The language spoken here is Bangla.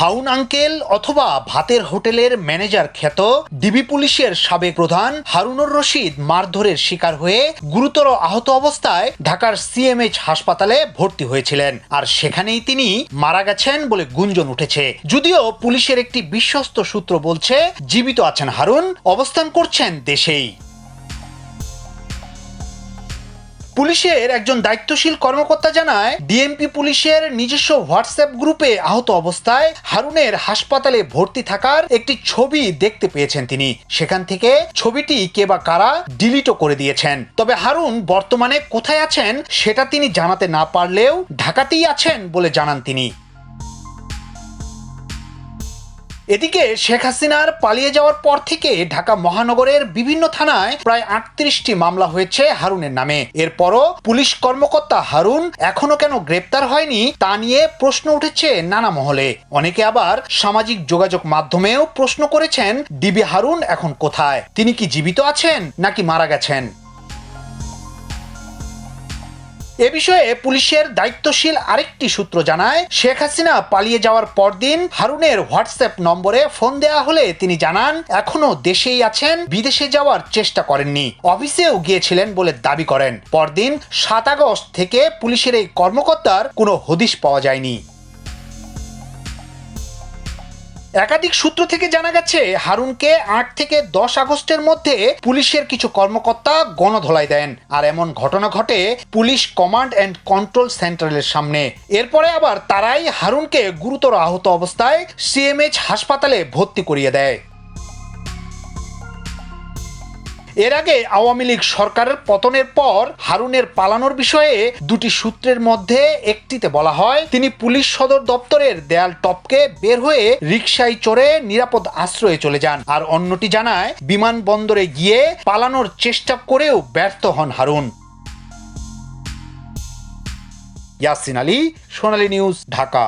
হাউন আঙ্কেল অথবা ভাতের হোটেলের ম্যানেজার খ্যাত ডিবি পুলিশের সাবেক প্রধান হারুনুর রশিদ মারধরের শিকার হয়ে গুরুতর আহত অবস্থায় ঢাকার সিএমএইচ হাসপাতালে ভর্তি হয়েছিলেন। আর সেখানেই তিনি মারা গেছেন বলে গুঞ্জন উঠেছে। যদিও পুলিশের একটি বিশ্বস্ত সূত্র বলছে, জীবিত আছেন হারুন, অবস্থান করছেন দেশেই। পুলিশের একজন দায়িত্বশীল কর্মকর্তা জানায়, ডিএমপি পুলিশের নিজস্ব হোয়াটসঅ্যাপ গ্রুপে আহত অবস্থায় হারুনের হাসপাতালে ভর্তি থাকার একটি ছবি দেখতে পেয়েছেন তিনি। সেখান থেকে ছবিটি কে বা কারা ডিলিটও করে দিয়েছেন। তবে হারুন বর্তমানে কোথায় আছেন, সেটা তিনি জানাতে না পারলেও ঢাকাতেই আছেন বলে জানান তিনি। এদিকে শেখ হাসিনার পালিয়ে যাওয়ার পর থেকে ঢাকা মহানগরের বিভিন্ন থানায় প্রায় আটত্রিশটি মামলা হয়েছে হারুনের নামে। এরপরও পুলিশ কর্মকর্তা হারুন এখনও কেন গ্রেপ্তার হয়নি তা নিয়ে প্রশ্ন উঠেছে নানা মহলে। অনেকে আবার সামাজিক যোগাযোগ মাধ্যমেও প্রশ্ন করেছেন, ডিবি হারুন এখন কোথায়? তিনি কি জীবিত আছেন নাকি মারা গেছেন? এ বিষয়ে পুলিশের দায়িত্বশীল আরেকটি সূত্র জানায়, শেখ হাসিনা পালিয়ে যাওয়ার পরদিন হারুনের হোয়াটসঅ্যাপ নম্বরে ফোন দেয়া হলে তিনি জানান, এখনও দেশেই আছেন, বিদেশে যাওয়ার চেষ্টা করেননি, অফিসেও গিয়েছিলেন বলে দাবি করেন। পরদিন সাত আগস্ট থেকে পুলিশের এই কর্মকর্তার কোনো হদিশ পাওয়া যায়নি। একাধিক সূত্র থেকে জানা গেছে, হারুনকে আট থেকে দশ আগস্টের মধ্যে পুলিশের কিছু কর্মকর্তা গণধলাই দেন। আর এমন ঘটনা ঘটে পুলিশ কমান্ড অ্যান্ড কন্ট্রোল সেন্টারের সামনে। এরপরে আবার তারাই হারুনকে গুরুতর আহত অবস্থায় সিএমএইচ হাসপাতালে ভর্তি করিয়ে দেয়। এর আগে আওয়ামী লীগ সরকারের পতনের পর হারুনের পালানোর বিষয়ে দুটি সূত্রের মধ্যে একটিতে বলা হয়, তিনি পুলিশ সদর দপ্তরের দেয়াল টপকে বের হয়ে রিকশায় চড়ে নিরাপদ আশ্রয়ে চলে যান। আর অন্যটি জানায়, বিমানবন্দরে গিয়ে পালানোর চেষ্টা করেও ব্যর্থ হন হারুন। ইয়াসিন আলী, সোনালী নিউজ, ঢাকা।